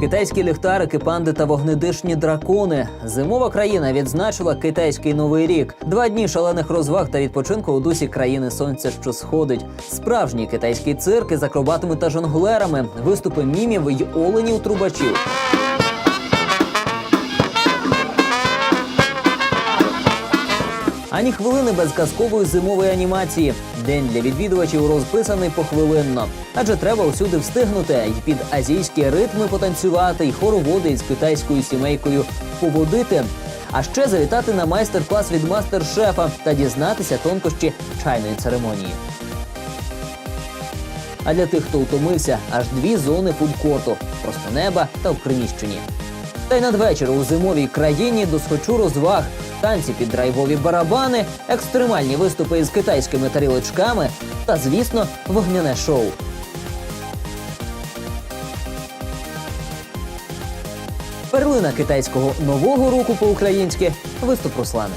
Китайські ліхтарики, панди та вогнедишні дракони. Зимова країна відзначила китайський новий рік. Два дні шалених розваг та відпочинку у дусі країни сонця, що сходить. Справжні китайські цирки з акробатами та жонглерами, виступи мімів й оленів трубачів. Ані хвилини без казкової зимової анімації. День для відвідувачів розписаний похвилинно. Адже треба усюди встигнути і під азійські ритми потанцювати, і хороводи із китайською сімейкою поводити. А ще завітати на майстер-клас від мастер-шефа та дізнатися тонкощі чайної церемонії. А для тих, хто утомився, аж дві зони фудкорту просто неба та в приміщенні. Та й надвечір у зимовій країні досхочу розваг, танці під драйвові барабани, екстремальні виступи із китайськими тарілочками та, звісно, вогняне шоу. Перлина китайського нового року по-українськи виступ Руслани.